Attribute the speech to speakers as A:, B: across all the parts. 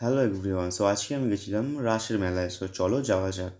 A: Hello everyone so আজকে আমি গেছিলাম রাসের মেলায় সো চলো যাওয়া যাক।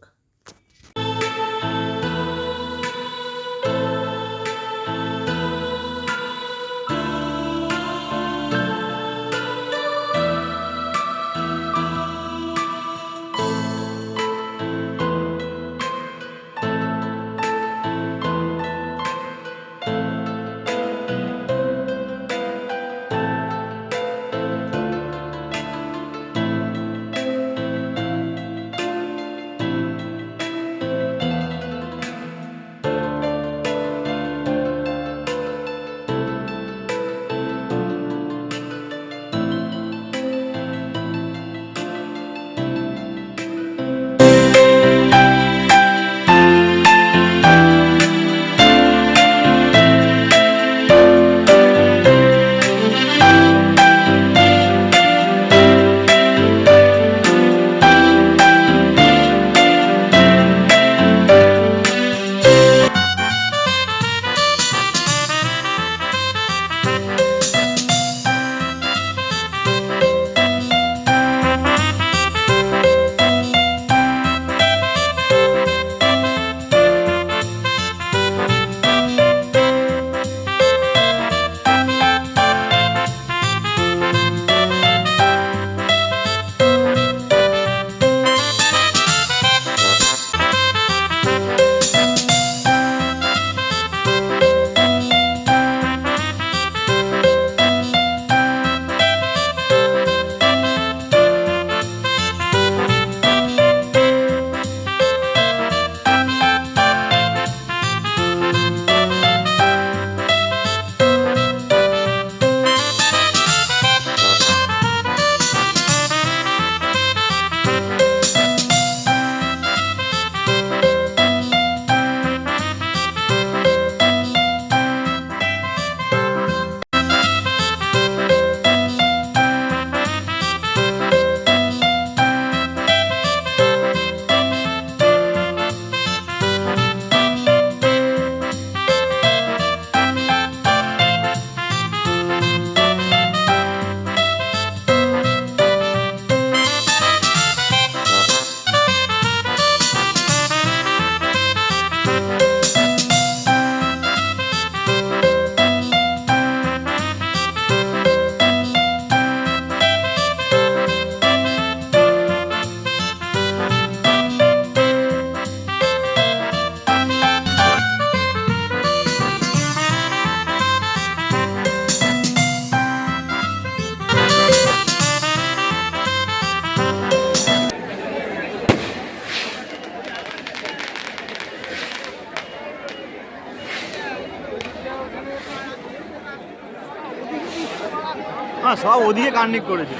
B: হ্যাঁ সব ওদিকে কান্ডিক করেছে।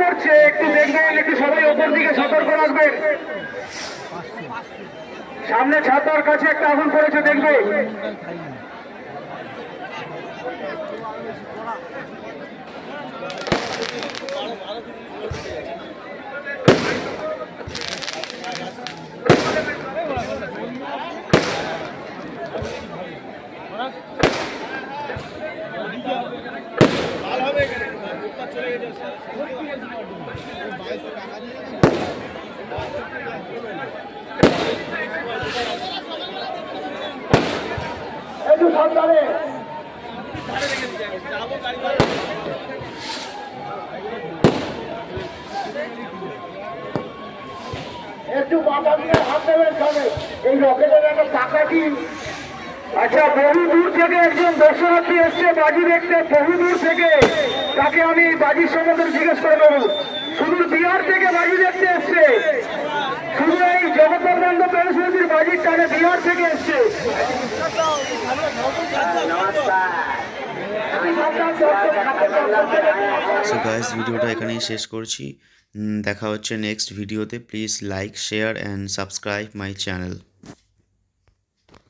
C: পড়ছে একটু দেখবেন একটু সবাই ওপর দিকে সতর্ক রাখবেন। সামনে ছাতার কাছে একটা আগুন পড়েছে দেখবে? একটু মাথা দিয়ে হাত দেবেন এই রকেটের একটা পাকাটি আচ্ছা বহু দূর থেকে একজন দর্শনার্থী এসছে বাজি দেখতে। বহু দূর থেকে। তাকে আমি বাজির সম্বন্ধে জিজ্ঞেস করে নেব। বিহার থেকে বাজি দেখতে এসছে। শুধু এই প্রেসিডেন্সির বাজির টানে বিহার থেকে এসছে।
A: সো গাইস ভিডিওটা এখানেই শেষ করছি। দেখা হচ্ছে নেক্সট ভিডিওতে please like share and subscribe my channel